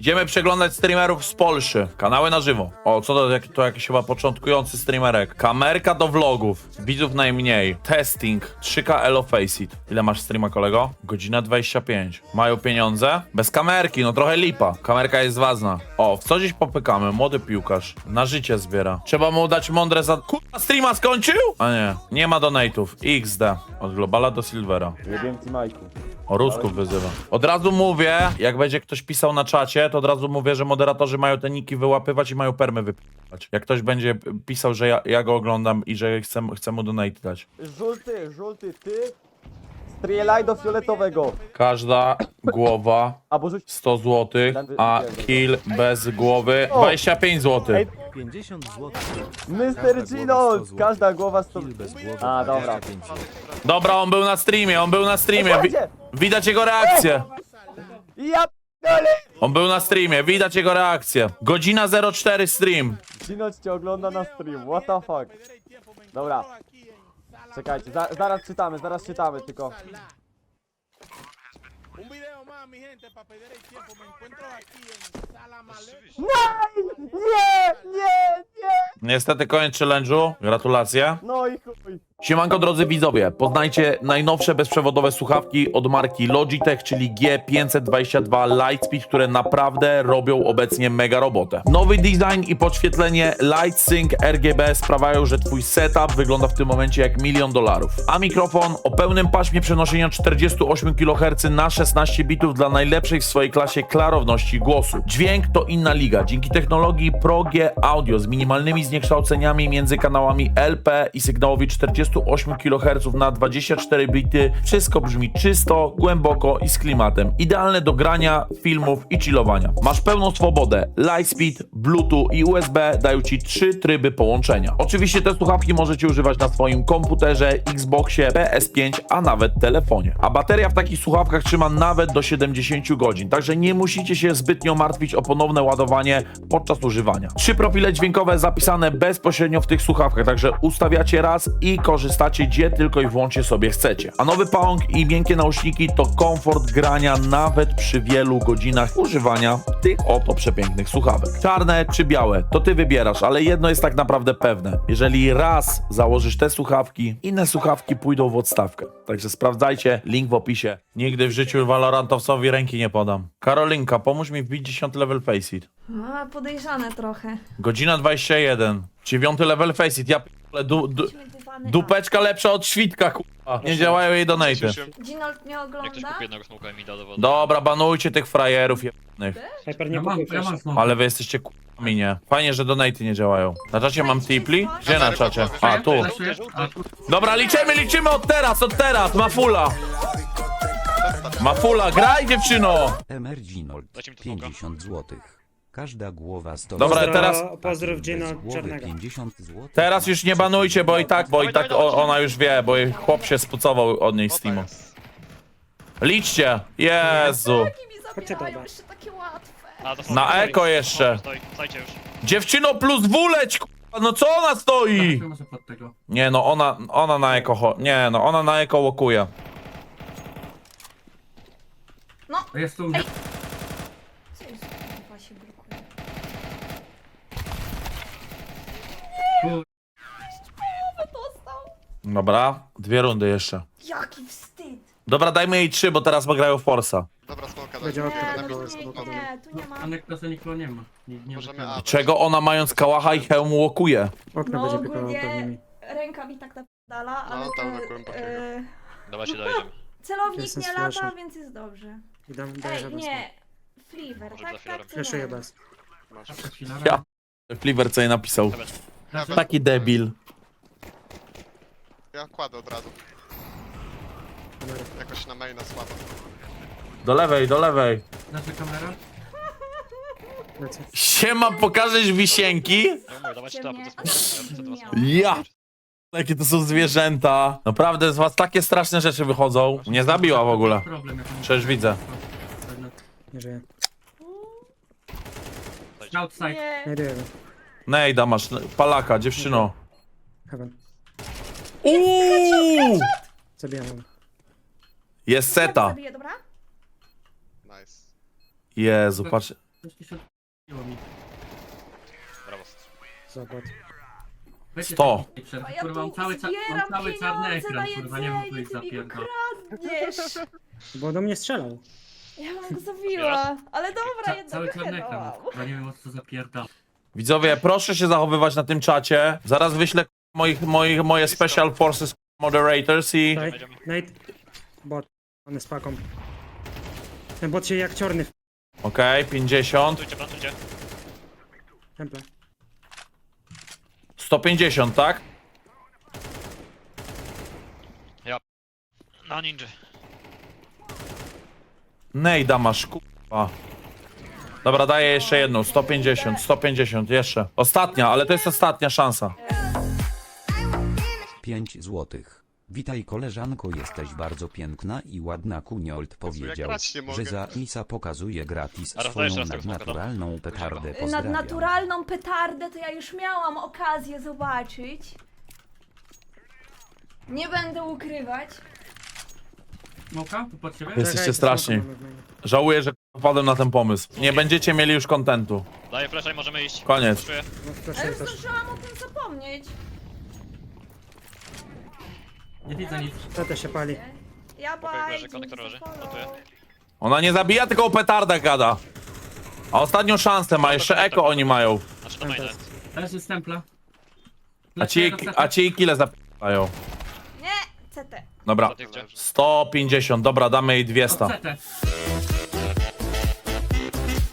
Idziemy przeglądać streamerów z Polszy. Kanały na żywo. O, co to, to jakiś chyba początkujący streamerek. Kamerka do vlogów. Widzów najmniej. Testing. 3K Elo Faceit. Ile masz streama, kolego? Godzina 25. Mają pieniądze? Bez kamerki, no trochę lipa. Kamerka jest ważna. O, w co dziś popykamy? Młody piłkarz. Na życie zbiera. Trzeba mu dać mądre za... Kurwa, streama skończył? A nie. Nie ma donate'ów. XD. Od Globala do Silvera. Nie wiem ci Majku. O, Rusków wyzywa. Od razu mówię, jak będzie ktoś pisał na czacie, to od razu mówię, że moderatorzy mają te niki wyłapywać i mają permy wypywać. Jak ktoś będzie pisał, że ja, ja go oglądam i że chcę, chcę mu donate dać. Żółty, żółty, ty strzelaj do fioletowego. Każda głowa Albo rzuć... 100 zł, a kill bez głowy 25 zł. Ej, 50 zł. Mr. Gino! Każda głowa 100... bez głowy. A, dobra. 25 zł. Dobra, on był na streamie, on był na streamie. Wi widać jego reakcję. Ja! On był na streamie, widać jego reakcję. Godzina 04 stream. Gino cię ogląda na stream, what the fuck. Dobra. Czekajcie, za, zaraz czytamy, zaraz czytamy, tylko... Un video más, mi gente, para perder el tiempo. Me encuentro aquí en Sala Malek. Nie! Nie! Nie! Nie! Niestety koniec challenge'u. Gratulacje. No i chuj. Siemanko drodzy widzowie, poznajcie najnowsze bezprzewodowe słuchawki od marki Logitech, czyli G522 Lightspeed, które naprawdę robią obecnie mega robotę. Nowy design i podświetlenie LightSync RGB sprawiają, że twój setup wygląda w tym momencie jak milion dolarów. A mikrofon o pełnym paśmie przenoszenia 48 kHz na 16 bitów dla najlepszej w swojej klasie klarowności głosu. Dźwięk to inna liga. Dzięki technologii Pro G Audio z minimalnymi zniekształceniami między kanałami LP i sygnałowi 48 kHz na 24 bity wszystko brzmi czysto, głęboko i z klimatem. Idealne do grania, filmów i chillowania. Masz pełną swobodę. Lightspeed, Bluetooth i USB dają Ci trzy tryby połączenia. Oczywiście te słuchawki możecie używać na swoim komputerze, Xboxie, PS5, a nawet telefonie. A bateria w takich słuchawkach trzyma nawet do 70 godzin, także nie musicie się zbytnio martwić o ponowne ładowanie podczas używania. Trzy profile dźwiękowe zapisane bezpośrednio w tych słuchawkach, także ustawiacie raz i korzystacie gdzie tylko i wyłącznie sobie chcecie. A nowy pałąk i miękkie nauszniki to komfort grania nawet przy wielu godzinach używania tych oto przepięknych słuchawek. Czarne czy białe, to ty wybierasz, ale jedno jest tak naprawdę pewne. Jeżeli raz założysz te słuchawki, inne słuchawki pójdą w odstawkę. Także sprawdzajcie, link w opisie. Nigdy w życiu Valorantowcowi ręki nie podam. Karolinka, pomóż mi wbić 10 level Faceit. A, podejrzane trochę. Godzina 21. 9 level Faceit. Ja p***le, du, du, dupeczka lepsza od świtka, kurwa. Nie działają jej nie Jak ktoś ogląda? kupi jednego smoka i mi da do wody. Dobra, banujcie tych frajerów jebnych. Hyper nie Ja mam, ja mam smoka. Ale wy jesteście kurwami, nie? Fajnie, że donaty nie działają. Na czacie mam tipli? Gdzie na czacie? A, tu. Flashuję? A, tu. Dobra, liczymy, liczymy od teraz, od teraz, Mafula. Mafula, graj dziewczyno! Emerginold Dajcie mi tu smoka. 50 zł. Każda głowa 100 Dobra, teraz- Bez głowy Czarnego. 50 zł. Teraz już nie banujcie, bo i tak, bo i tak o, ona już wie, bo jej chłop się spucował od niej z teamu. Liczcie! Jezu! Taki mi Chodźcie zabierają dobra. jeszcze takie łatwe. A, to Na stoi, eko jeszcze. Stoi, stajcie już. Dziewczyno plus dwuleć, kurwa, no co ona stoi? Zobaczymy może pod tego. Nie no, ona, ona na eko, cho- nie no, ona na eko łokuje. To jest tu mnie. Co jest? Chyba się blokuje. Tu. Dostał. Dobra, dwie rundy jeszcze. Jaki wstyd. Dobra, dajmy jej trzy, bo teraz grają w Forsa. Dobra, smoka Będzie daj. okno. Nie, no tu smoka, nie, nie, tu nie ma. A nekrosa nikogo nie ma. Nie, nie Możemy wyciąga. A. Czego ona mając kałacha i hełm łokuje? Okno No będzie pewnie ogólnie mi. ręka mi tak napierdala, ale No, tam na e, Dawajcie, dajemy. celownik Jestem nie slasher. lata, więc jest dobrze. I dam, daję Ej, nie. Fliver, Może tak, za tak, filarem. Flashuję celownik. bez. Masz. A przed filarem? Ja. Fliver co jej napisał. Nawet- Taki debil. Ja kładę od razu. Jakoś na maina słabo. Do lewej, do lewej. Nasza kamera? Lecę. Siema, pokażesz wisienki? Ja mówię, dawajcie to, Ciemnie. to jest ja Miał. Ja. Jakie to są zwierzęta. Naprawdę z was takie straszne rzeczy wychodzą. Nie zabiła w ogóle. Problem, jak on- Przecież widzę. Nie żyję. Outside. Nie. Nejda masz, palaka, dziewczyno. Heaven. Uuu! Zabijam. Jest seta. Zabiję, dobra? Nice. Jezu, patrz. Się mi. Brawo. Zobacz. Weźcie Sto. A ja Kurwa, mam tu cały, cza- mam cały czarny pieniądze ekran, na kurwa, nie wiem, jedzenie, tu ich ty mi go zapierdol. kradniesz. Bo do mnie strzelał. Ja bym go zabiła. Ale dobra, Ca- jednego cały czarny ekran, mam. kurwa, nie wiem o co zapierdol. Widzowie, proszę się zachowywać na tym czacie. Zaraz wyślę moich, moich, moje Special Forces Moderators i... Daj. Będziemy- Nate. Bot. On jest paką. Ten bot się jak czarny w Okej, 50. Plantujcie, plantujcie. temple. 150, tak? Na ninja. Nejda masz, kurwa. Dobra, daję jeszcze jedną. 150, 150, jeszcze. Ostatnia, ale to jest ostatnia szansa. 5 złotych. Witaj koleżanko, jesteś bardzo piękna i ładna. Kuniold powiedział, grać nie mogę. że za Misa pokazuje gratis swoją dajesz raz tego nadnaturalną petardę. Nad Pozdrawiam. naturalną petardę to ja już miałam okazję zobaczyć. Nie będę ukrywać. Smoka? Tu pod? Jesteście straszni. Żałuję, że wpadłem na ten pomysł. Nie będziecie mieli już kontentu. Daję flasha i możemy iść. Koniec. No, Ale proszę już też. zdążyłam o tym zapomnieć. Nie widzę nic. To się pali? Ja leży, bajdzie, konektor leży. zapalą. Notuję. Ona nie zabija, tylko o petardach gada. A ostatnią szansę ma, jeszcze eko oni mają. Znaczy to main jest. Teraz jest templa. A ci, a ci kile. Nie, CT. Dobra. Za tych gdzie? 150, dobra, damy jej 200. CT.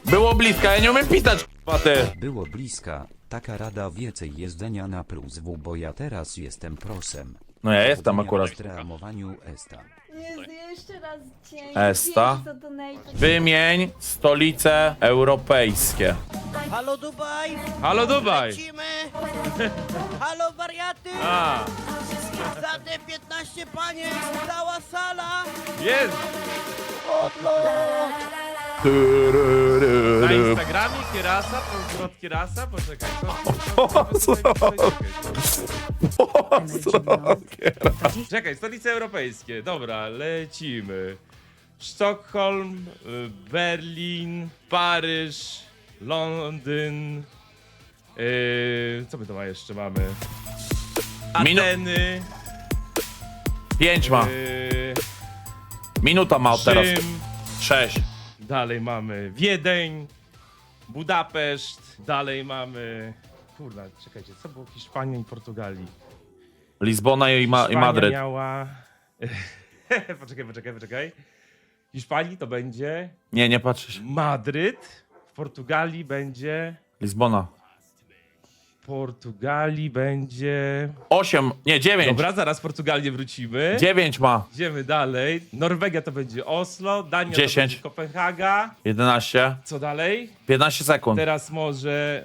Było blisko, ja nie umiem pisać, k***a ty. Było bliska, taka rada więcej jedzenia na plus W, bo ja teraz jestem prosem. No ja jestem akurat. w Esta. Jeszcze raz dzień. Esta. Dzięki za donate. Wymień stolice europejskie. Halo Dubaj! Halo Dubaj! Lecimy! Halo wariaty! A, Za te 15 panie! Cała sala! jest! Na Instagramie Kierasa, pozdrot Kierasa, poczekaj, co? Czekaj, stolice europejskie, dobra, lecimy. Sztokholm, y, Berlin, Paryż, Londyn, yy, co my to ma jeszcze mamy? Ateny, Pięć ma. yy, Minuta ma od teraz. Sześć. Dalej mamy Wiedeń, Budapeszt, dalej mamy... Kurna, czekajcie, co było Hiszpania i Portugalii? Lizbona i, ma i Hiszpania Madryt. miała... poczekaj, poczekaj, poczekaj. W Hiszpanii to będzie Nie, nie patrzysz. Madryt, w Portugalii będzie... Lizbona. Portugalii będzie... Osiem, nie, dziewięć. Dobra, zaraz Portugalię wrócimy. Dziewięć ma. Idziemy dalej. Norwegia to będzie Oslo, Dania Dziesięć. to będzie Kopenhaga. Jedenaście. Co dalej? Piętnaście sekund. Teraz może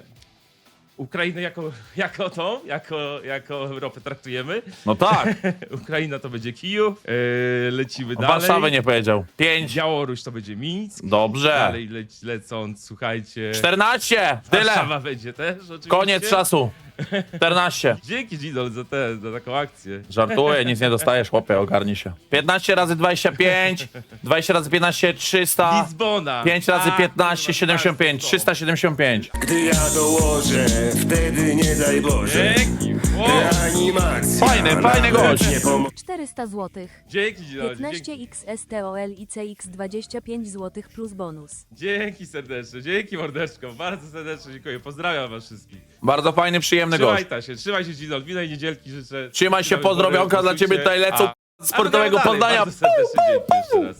Ukrainę jako, jako tą, jako, jako Europę traktujemy. No tak. Ukraina to będzie Kijów. Yy, lecimy dalej. Warszawy nie powiedział. Pięć. Białoruś to będzie Mińsk. Dobrze. Dalej lec, lecąc, słuchajcie. Czternaście. Tyle. Warszawa będzie też oczywiście. Koniec czasu. Czternaście. Dzięki Gidol za, tę za taką akcję. Żartuję, nic nie dostajesz, chłopie, ogarnij się. 15 razy 25, 20 razy 15, 300, Lizbona. 5 razy A, 15, kurwa, 75, tak, 375. Gdy ja dołożę, wtedy nie daj Boże Dzięki. Wow. Reanimacja Fajny, fajny gość. Nie pomo- 400 zł. Dzięki Gidol, dzięki. 15XSTOL i CX 25 zł plus bonus. Dzięki serdecznie, dzięki mordeczko, bardzo serdecznie dziękuję, pozdrawiam was wszystkich. Bardzo fajny, przyjemny gość. Trzymaj się, trzymaj się Gidol, widnej niedzielki życzę. Trzymaj się, pozdrowionka dla ciebie, tutaj lecą sportowego no, dalej, Poznania.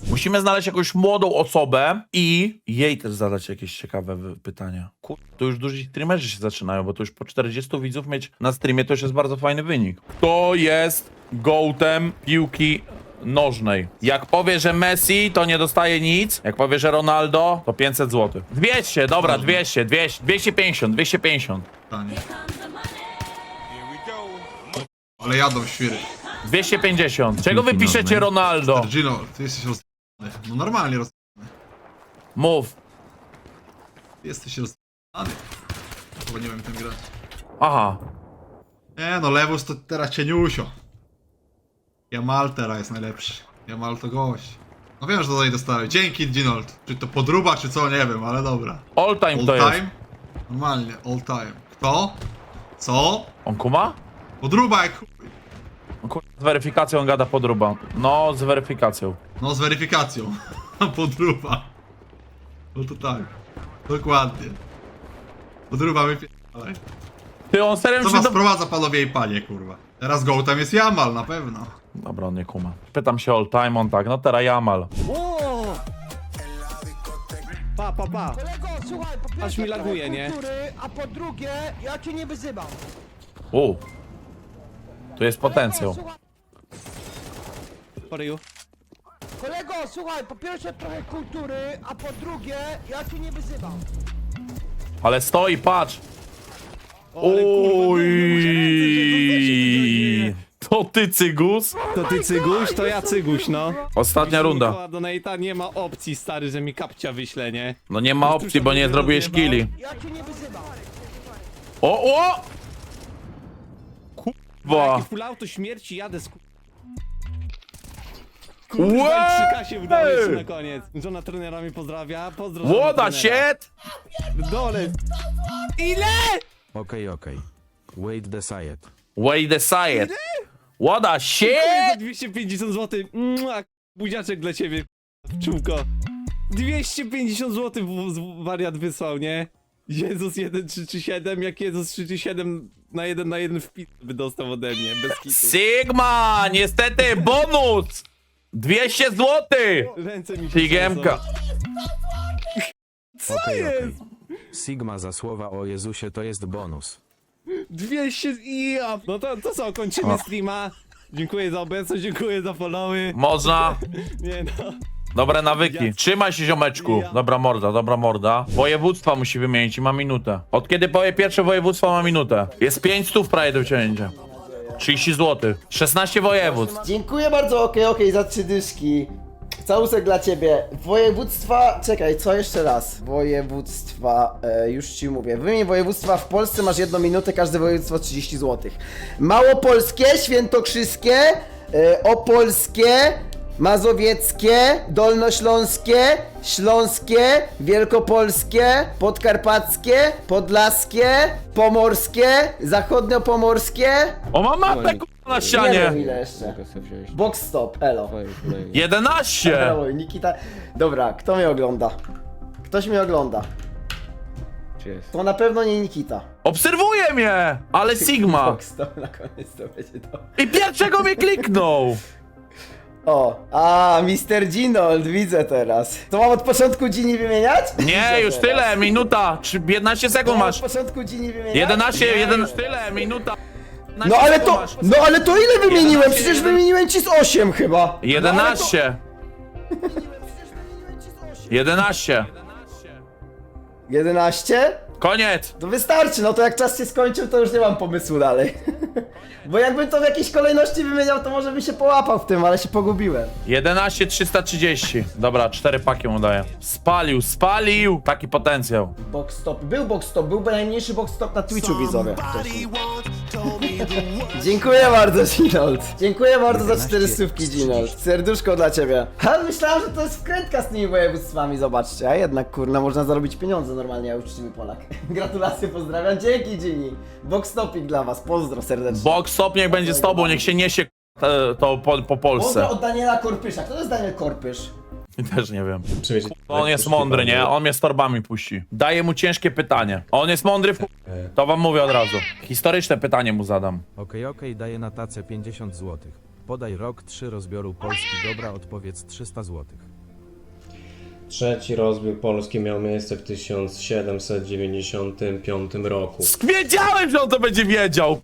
Musimy znaleźć jakąś młodą osobę i jej też zadać jakieś ciekawe pytania. Kur... To już duzi streamerzy się zaczynają, bo to już po 40 widzów mieć na streamie to już jest bardzo fajny wynik. Kto jest gołtem piłki nożnej? Jak powie, że Messi, to nie dostaje nic. Jak powie, że Ronaldo, to 500 zł. 200, dobra, 200, 200, 250, 250. Ale jadą świry 250. Czego wy piszecie Ronaldo? Gino, ty jesteś roz... No normalnie roz... Mów. Ty jesteś roz... Chyba nie wiem jak ten grać Aha. Nie no, Lewus to teraz cieniusio Jamal teraz jest najlepszy Jamal to gość No wiem, że to tutaj dostałem. Dzięki, Dinold. Czy to podruba, czy co, nie wiem, ale dobra. All time All to jest. time? Normalnie, all time. Kto? Co? On kuma? Podruba jak chuj. On, kur- Z weryfikacją on gada podruba. No, z weryfikacją. No z weryfikacją. Podruba. No to tak. Dokładnie. Podruba wypierdalaj. Ty, on serio Co czy was to... sprowadza, panowie i panie, kurwa? Teraz go tam jest Jamal, na pewno. Dobra, on nie kuma. Pytam się all time, on tak, no teraz Jamal. Pa, pa, pa. Kolego, słuchaj, po pierwsze Aż mi laguje, nie? kultury, a po drugie, ja cię nie wyzywam. U. Tu jest potencjał. Słuchaj, kolego, słuchaj, po pierwsze trochę kultury, a po drugie, ja cię nie wyzywam. Ale stoi, patrz. Uj. To ty, Cygus? To ty cyguś, to ja cyguś, no. Ostatnia runda. Nie ma opcji, stary, że mi kapcia wyśle, nie? No nie ma opcji, bo nie zrobiłeś killi. Ja cię nie wyzywam. O, o! Kurwa. Jaki full auto śmierci, jadę z... Kurwa, i się udało jeszcze na koniec. Żona trenera mi pozdrawia, Łoda trenera. shit! W dole. Ile? Okej, okej. Wait decided. Wait decide. Łoda Dziękuję za shit! 250 zł. Buziaczek dla ciebie, czółko. 250 zł wariat wysłał, nie? Jezus 1337, jak Jezus 337 na jeden na jeden wpis by dostał ode mnie, bez kitu. Sigma! Niestety, bonus! 200 zł! Ręce mi się Sigemka. Co Okej, jest? okej. Sigma za słowa o Jezusie to jest bonus. 200 i ja. No to, to co, kończymy streama. Dziękuję za obecność, dziękuję za followy. Można. Nie no. Dobre nawyki. Trzymaj się, ziomeczku. Dobra morda, dobra morda. Województwa musi wymienić i ma minutę. Od kiedy powie pierwsze województwo, ma minutę. Jest 5 stów prawie do wciągnięcia. 30 zł. 16 województw. Dziękuję bardzo, okej, okej, za trzy dyszki. Całusek dla ciebie. Województwa, czekaj, co jeszcze raz? Województwa, e, już ci mówię. Wymień województwa w Polsce, masz jedną minutę, każde województwo 30 zł. Małopolskie, świętokrzyskie, e, opolskie, mazowieckie, dolnośląskie, śląskie, wielkopolskie, podkarpackie, podlaskie, pomorskie, zachodniopomorskie. O, ma mapę kurwa, na Nie ścianie. wiem ile jeszcze. Box stop, elo. 11! Oj, Nikita. Dobra, kto mnie ogląda? Ktoś mnie ogląda. To na pewno nie Nikita. Obserwuje mnie! Ale Sigma. Box stop na koniec to będzie to. I pierwszego mnie kliknął! O, a Mr. Ginold, widzę teraz. To mam od początku Gini wymieniać? Nie, Widzę już teraz. tyle, minuta. Trzy- 15 sekund Mam masz. od początku Gini wymieniać? 11, Nie. 1, tyle, minuta. 15 No ale to, masz. no ale to ile wymieniłem? 11, Przecież jeden- wymieniłem ci z 8 chyba. 11. 11. 11? Koniec. To wystarczy, no to jak czas się skończył, to już nie mam pomysłu dalej. Bo jakbym to w jakiejś kolejności wymieniał, to może bym się połapał w tym, ale się pogubiłem. 11 330. Dobra, cztery paki mu daję. Spalił, spalił! Taki potencjał. Box stop. Był box stop, był najmniejszy box stop na Twitchu widzowie. Dziękuję bardzo, Ginold. Dziękuję bardzo za 4 stówki, Ginold. Serduszko dla ciebie. Ale myślałem, że to jest wkrętka z tymi województwami, zobaczcie. A jednak, kurna, można zarobić pieniądze normalnie, ja uczciwy Polak. Gratulacje, pozdrawiam. Dzięki, Gini. Box stopik dla was, pozdro serdecznie. Niech będzie z tobą, niech się niesie e, to po, po Polsce. Pozdro od Daniela Korpysza. Kto to jest Daniel Korpysz? Też nie wiem. On jest mądry, nie? On mnie z torbami puści. Daję mu ciężkie pytanie. On jest mądry w pu- To wam mówię od razu. Historyczne pytanie mu zadam. Okej, okej, daję na tacę 50 zł. Podaj rok 3 rozbioru Polski, dobra, odpowiedz 300 zł. Trzeci rozbiór Polski miał miejsce w 1795 roku. Wiedziałem, że on to będzie wiedział.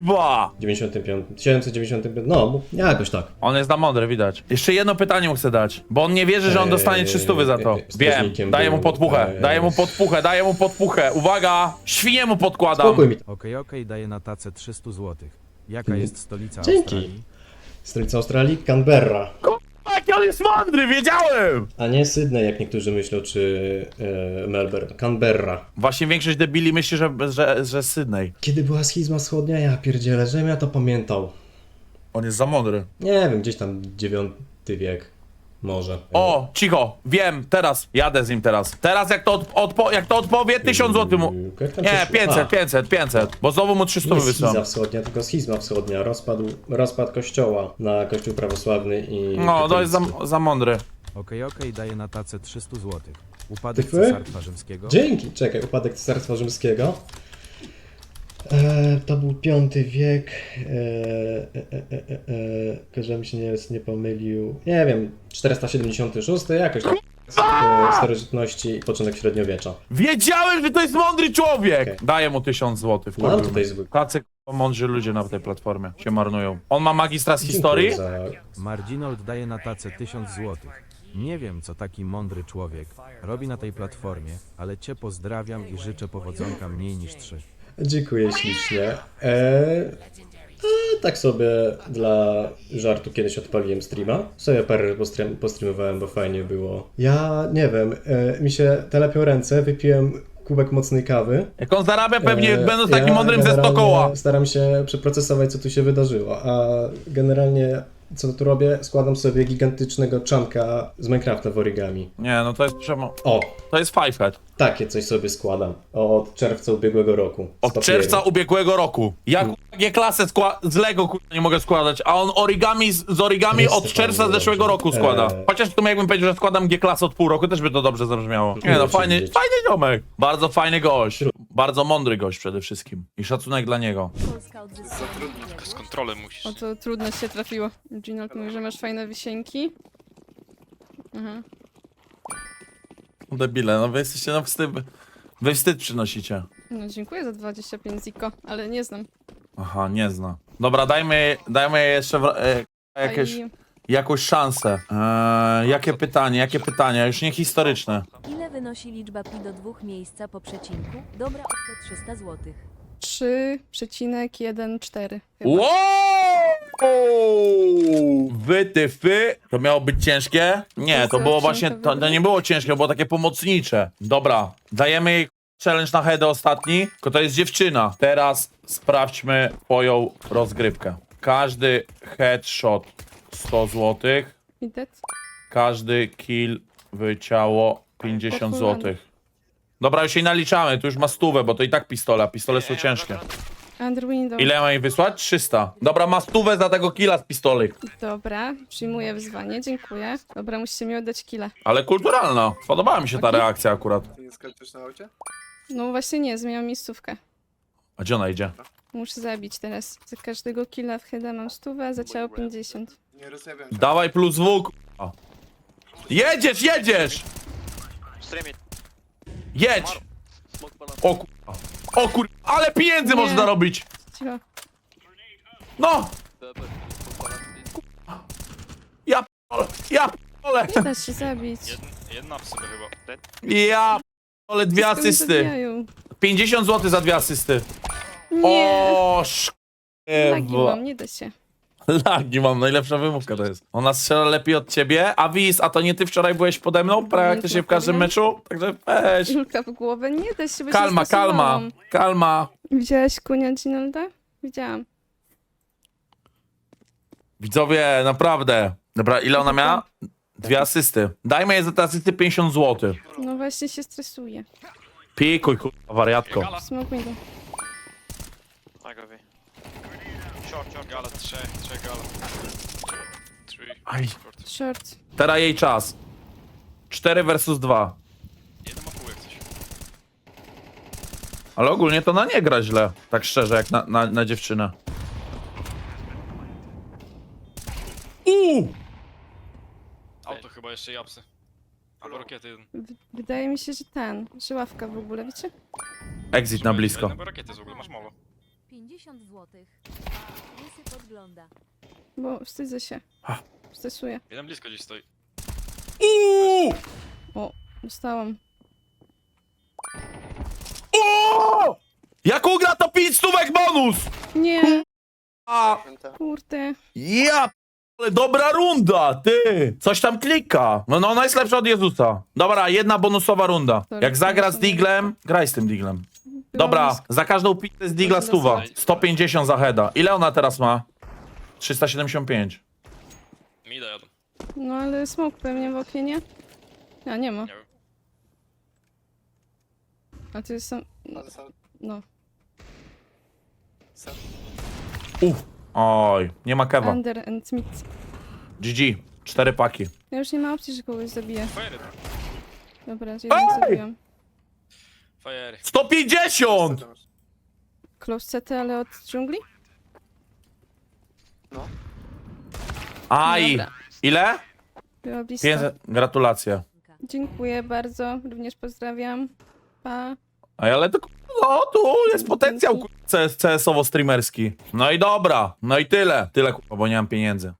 Ba. 95, 795, no, jakoś tak. On jest na mądry, widać. Jeszcze jedno pytanie mu chcę dać, bo on nie wierzy, że on dostanie 300 za to. Eee, Wiem, daję mu podpuchę, eee, daję mu podpuchę, daję mu podpuchę. Uwaga, świnie mu podkładam. Spokój mi. Okej, okej, daję na tacę 300 zł. Jaka jest stolica Dzięki. Australii? Stolica Australii? Canberra. Jaki on jest mądry, wiedziałem! A nie Sydney, jak niektórzy myślą, czy e, Melbourne. Canberra. Właśnie większość debili myśli, że, że, że Sydney. Kiedy była schizma wschodnia? Ja pierdzielę, żebym ja to pamiętał. On jest za mądry. Nie wiem, gdzieś tam IX wiek. Może. O, cicho, wiem, teraz, jadę z nim teraz. Teraz jak to, od, odpo, jak to odpowie, 1000 zł mu... Nie, 500, 500, 500, bo znowu mu 300 wysyłam. wschodnia, tylko schizma wschodnia. Rozpadł, rozpad kościoła na kościół prawosławny i... No, to jest za, za mądry. Okej, okej, daję na tacę 300 zł. Upadek Tyfy? Cesarstwa Rzymskiego. Dzięki! Czekaj, upadek Cesarstwa Rzymskiego. E, to był V wiek. E, e, e, e, e, żebym się nie, nie pomylił. Nie wiem, 476, jakoś tak. E, starożytności, początek średniowiecza. Wiedziałem, że to jest mądry człowiek! Okej. Daję mu 1000 zł. No, ale tutaj zwykły. Tacy k***a, mądrzy ludzie na tej platformie się marnują. On ma magistra z historii? Za... Marginold daje na tacę 1000 zł. Nie wiem, co taki mądry człowiek robi na tej platformie, ale cię pozdrawiam i życzę powodzonka mniej niż 3. Dziękuję ślicznie. E, a tak sobie dla żartu kiedyś odpaliłem streama. Sobie parę postream, postreamowałem, bo fajnie było. Ja nie wiem, e, mi się telepią ręce, wypiłem kubek mocnej kawy. Jak on zarabia pewnie, E, będąc takim ja mądrym ze 100 generalnie koła. Staram się przeprocesować, co tu się wydarzyło, a generalnie co tu robię? Składam sobie gigantycznego czanka z Minecrafta w origami. Nie, no to jest przemo... O, To jest fivehead. takie coś sobie składam od czerwca ubiegłego roku. z Od papieru. czerwca ubiegłego roku. Ja G klasę skła- z Lego kurwa, nie mogę składać, a on origami z, z origami Jest od to czerwca zeszłego dobrze. roku składa. Eee. Chociaż to jakbym powiedział, że składam G klasę od pół roku, też by to dobrze zabrzmiało. Nie no, Miło cię fajny, widzieć. fajny ziomek. Bardzo fajny gość. Bardzo mądry gość przede wszystkim. I szacunek dla niego. Polska odzyskała niepodległość. Z kontrolę musisz. O to trudno się trafiło. Ginald mówi, że masz fajne wisienki. Mhm. Debile, no wy jesteście na wstyd. Wy wstyd przynosicie. No dziękuję za 25 ziko, ale nie znam. Aha, nie zna. Dobra, dajmy, dajmy jej jeszcze w, e, jakieś, jakąś szansę. Eee, jakie pytanie, jakie pytania? Już nie historyczne. Ile wynosi liczba pi do dwóch miejsca po przecinku? Dobra, oto 300 zł. 3,14 chyba. Wow! Wytyfy. To miało być ciężkie? Nie, to było właśnie, to, to nie było ciężkie, to było takie pomocnicze. Dobra, dajemy jej challenge na headę ostatni, tylko to jest dziewczyna. Teraz sprawdźmy twoją rozgrywkę. Każdy headshot 100 zł, Widać? każdy kill w ciało 50 O kurwa. zł. Dobra, już jej naliczamy, tu już ma stówę, bo to i tak pistole, a pistole są ciężkie. Under window. Ile ma jej wysłać? 300. Dobra, ma stówę za tego killa z pistoli. Dobra, przyjmuję wyzwanie, dziękuję. Dobra, musicie mi oddać killa. Ale kulturalna. Podobała mi się ta reakcja akurat. Ty nie skończysz na aucie? No właśnie nie, zmieniam miejscówkę. A gdzie ona idzie? Muszę zabić teraz. Za każdego killa w heada mam stówę, a za ciało 50. Nie rozjawiam Dawaj plus W. k***a. Jedziesz, jedziesz! Jedź! O kurwa. O kurwa, ale pieniędzy Nie. można robić! Cicho. No! Ja p***ole, ja p***ole, Nie da się zabić. Jedna w sobie chyba. ja p***ole, dwie Wszystko mi asysty. zabijają. 50 zł za dwie asysty. Nie, O, lagi mam, nie da się. Lagi mam, najlepsza wymówka to jest. Ona strzela lepiej od ciebie. A Wiz, a to nie ty wcześniej byłeś pode mną? Praktycznie w każdym meczu? Także weź. Julka w głowę, nie da się, bo się Kalma, kalma, stosowałam. kalma. Widziałaś kunia Ginalda? Widziałam. Widzowie, naprawdę. Dobra, ile ona miała? Dwie asysty. Dajmy jej za te asysty 50 zł. No właśnie się stresuję. Pikuj, kurwa, wariatko. Smoke window. Agowie. Short, short, gala, trzech, trzech gala. Three. Aj. Short. Teraz jej czas. 4 versus 2. Jeden ma pół jak coś. Ale ogólnie to na nie gra źle. Tak szczerze, jak na, na, na dziewczynę. Uuu! Chyba jeszcze i apsy. Albo rakiety jeden. W- Wydaje mi się, że ten, że ławka w ogóle, wiecie? Exit na blisko. Albo rakiety w ogóle, masz mało. 50 zł. Łysy podgląda. Bo wstydzę się. Stresuję. Jeden blisko gdzieś stoi. Uuu! O, dostałam. O! Jak ugra to 5 stówek bonus! Nie, A, kurde. ja ale dobra runda, ty! Coś tam klika. No, no ona jest lepsza od Jezusa. Dobra, jedna bonusowa runda. Jak zagra z Diglem, graj z tym Diglem. Dobra, za każdą pizzę z Digla stuwa. 150 za heada. Ile ona teraz ma? 375. Mida jadą. No ale smok pewnie w oknie, nie? A, nie ma. Nie wiem. A to jest sam... No. no. Uff. Oj, nie ma kewa. Under and Smith. GG. Cztery paki. Ja już nie ma opcji, że kogoś zabiję. Fajery. Dobra, jeden zabiłam. Fajery. 150! Close CT, ale od dżungli? Aj! Dobra. Ile? Była blisko. 500. Gratulacje. Dziękuję bardzo, również pozdrawiam. Pa. Ej, ale to no, tu jest potencjał CS, CS-owo-streamerski. No i dobra, no i tyle. Tyle, kurwa, bo nie mam pieniędzy.